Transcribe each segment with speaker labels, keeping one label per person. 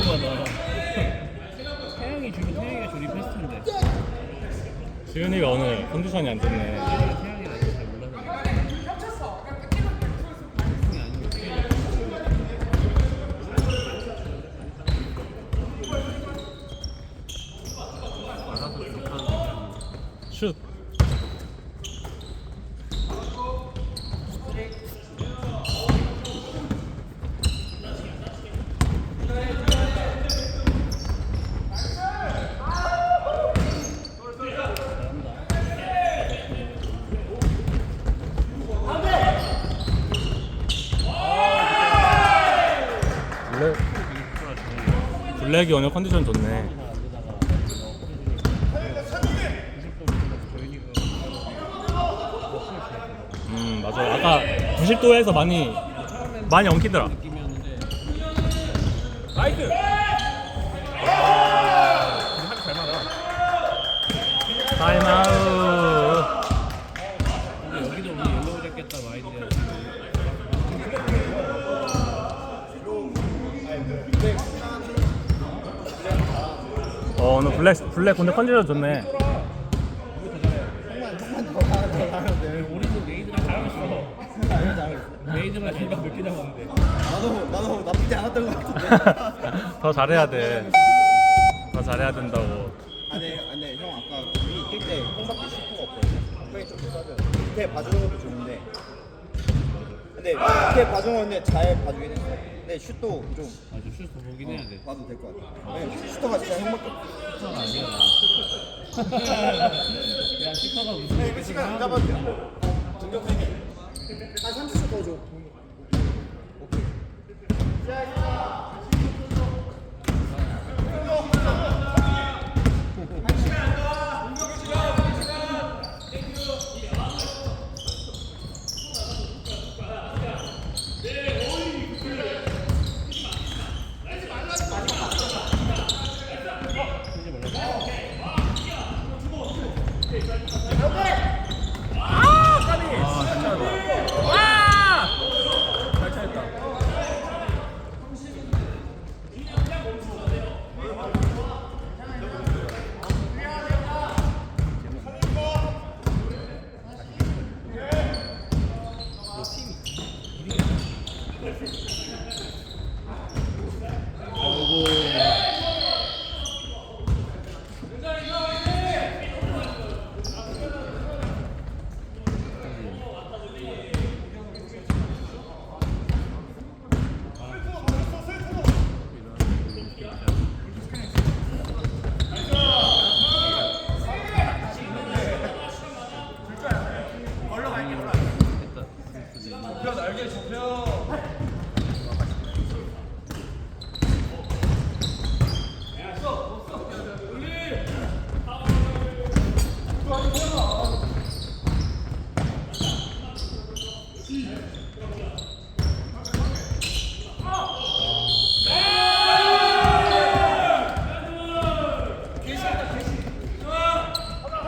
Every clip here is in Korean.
Speaker 1: 때마다 태양이 주면
Speaker 2: 태양이가 조립 패스트인데 지윤이가 오늘 컨디션이 안 좋네.
Speaker 1: 슛. 블랙이 오늘 컨디션 좋네. 음 맞아. 아까 90도에서 많이 많이 엉키더라. 나이스. 타임아웃.
Speaker 2: 근데 여기도 우리 옐로우 잡겠다 마인드야
Speaker 1: 어 오늘 블랙 블랙 오늘 컨디션 좋네.
Speaker 2: 몇개
Speaker 3: 나도 나도 나쁘지 않았던 것 같은데.
Speaker 1: 더 잘해야 돼. 더 잘해야 된다고.
Speaker 3: 아니 아니 형 아까 우리 뛸때 홍밖에 슈퍼가 없거든요. 형이 좀 싸죠. 밑에 봐주는 것도 좋은데. 근데 밑에 봐주는 건데 잘 봐주긴 했어. 근데 슛도 좀
Speaker 2: 보긴 해야 돼
Speaker 3: 봐도 될 것 같아. 네, 슈터가 진짜 형밖에 없어.
Speaker 2: 슈퍼가 아니야 야 슈퍼가 무슨
Speaker 3: 그 시간 안 잡아도 돼. 등격하게. 한 30초 더 줘. 오케이.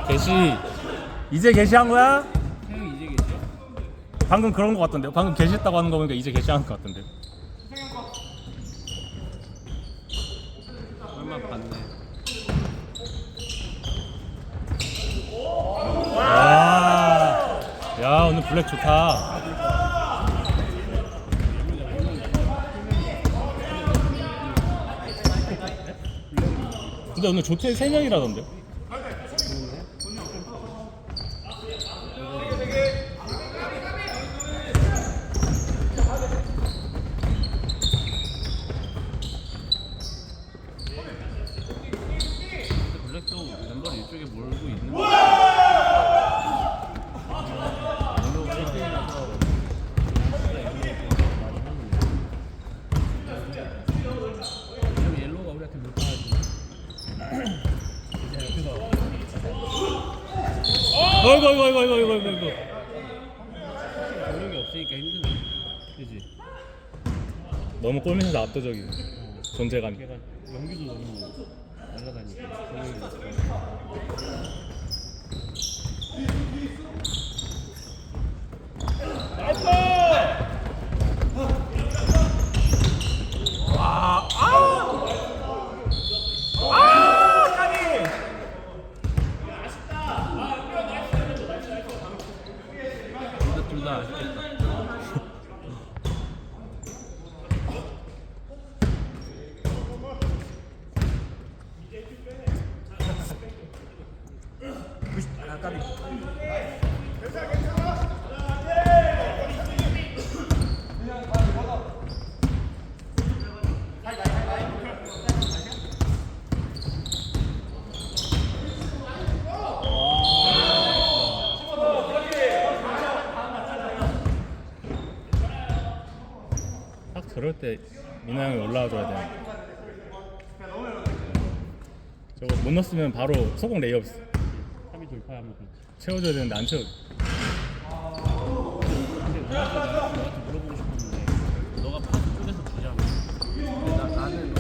Speaker 1: 개시 이제 개시한 거야?
Speaker 2: 태양이 이제 계죠?
Speaker 1: 방금 그런 거 같던데. 방금 개시했다고 하는 거 보니까 이제 개시한 거 같던데.
Speaker 2: 얼마 봤네
Speaker 1: 와. 야 오늘 블랙 좋다. 근데 오늘 조퇴 3 명이라던데.
Speaker 2: 근데 블랙도 멤버를 이쪽에 몰고 있는 거 같아 옐로우 1등이라서 좀 옐로우가 우리한테 못 가가지고 이제 옆에서
Speaker 1: 어이구 어이구 어이구 어이구 어이구 어이구.
Speaker 2: 경력이 없으니까 힘드네 그지?
Speaker 1: 너무 골밑에서 압도적이네. 존재감이.
Speaker 2: 걔가 연기도 너무 날라다니까
Speaker 1: Abdullah Akgül. 민호 형이 올라와줘야 돼. 저거 못 넣었으면 바로 소공 레이업
Speaker 2: 3위 돌파하면 그렇지.
Speaker 1: 채워줘야 되는데 안 채워.
Speaker 2: 근데 우리가 너한테 물어보고 싶었는데 너가 파스 쪽에서 주자며. 근데 나, 나는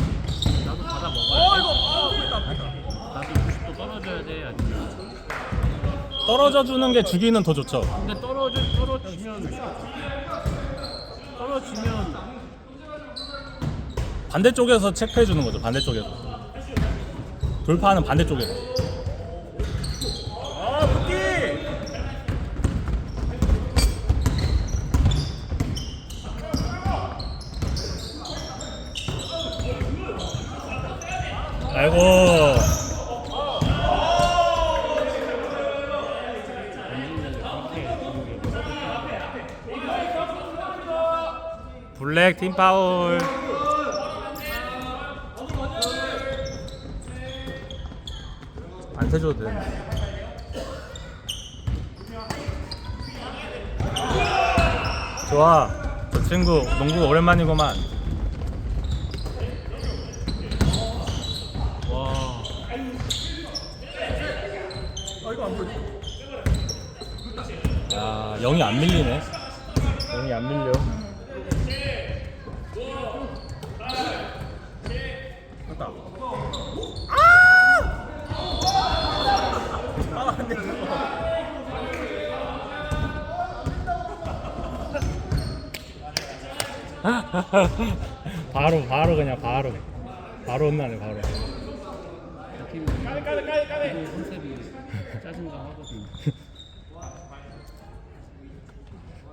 Speaker 2: 나도 받아 먹어야 돼. 나도 90도 떨어져야 돼 아니면
Speaker 1: 떨어져 주는 게 주기는 더 좋죠.
Speaker 2: 근데 떨어져 떨어지면 떨어지면
Speaker 1: 반대쪽에서 체크해 주는 거죠. 반대쪽에서. 돌파하는 반대쪽에서.
Speaker 3: 아
Speaker 1: 아이고. 블랙 팀 파울. 안 세줘도 되는데. 좋아. 저 친구 농구가 오랜만이구만.
Speaker 2: 와
Speaker 1: 야, 영이 안 밀리네. 영이 안 밀려. 바로 바로 그냥 바로 바로 혼나네 바로
Speaker 2: 팀 기도 컨셉이 짜증나 하거든.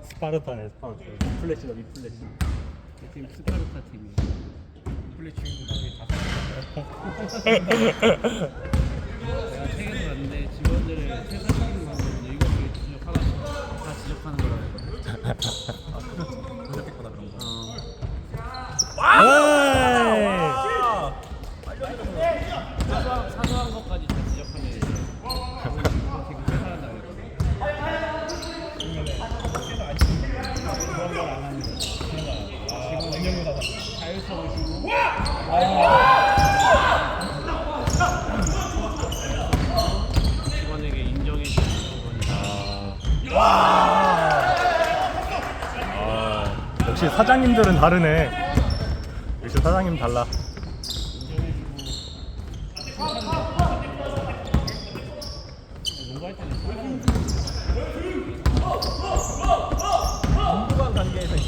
Speaker 1: 스파르타네 스파르타 플래시다 위 플래시
Speaker 2: 팀 스파르타 팀이.
Speaker 3: 주인공 나중에 다
Speaker 2: 내가 책에서 봤는데 직원들을 퇴사시키는 방법은 이거 되게 지적하다. 다 지적하는 거라 했 거든.
Speaker 3: 그랬구나 그런 거
Speaker 2: 어. 사소한, 사소한 것까지 다 지적하면 이제 이거 되게 회사한다 그랬거든. 자율성을 주고 직원에게 인정해 주는 직원이다.
Speaker 1: 아, 역시 사장님들은 다르네. 역시 사장님 달라.
Speaker 2: 농구할 때는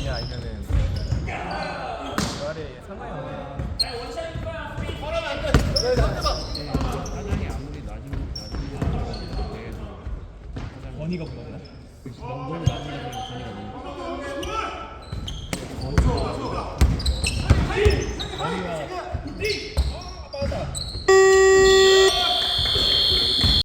Speaker 3: 있냐 아니면은 그 아래 상관이 없네
Speaker 2: 사장이 아무리 낮은 낮은 원이가 보나? 너무 낮은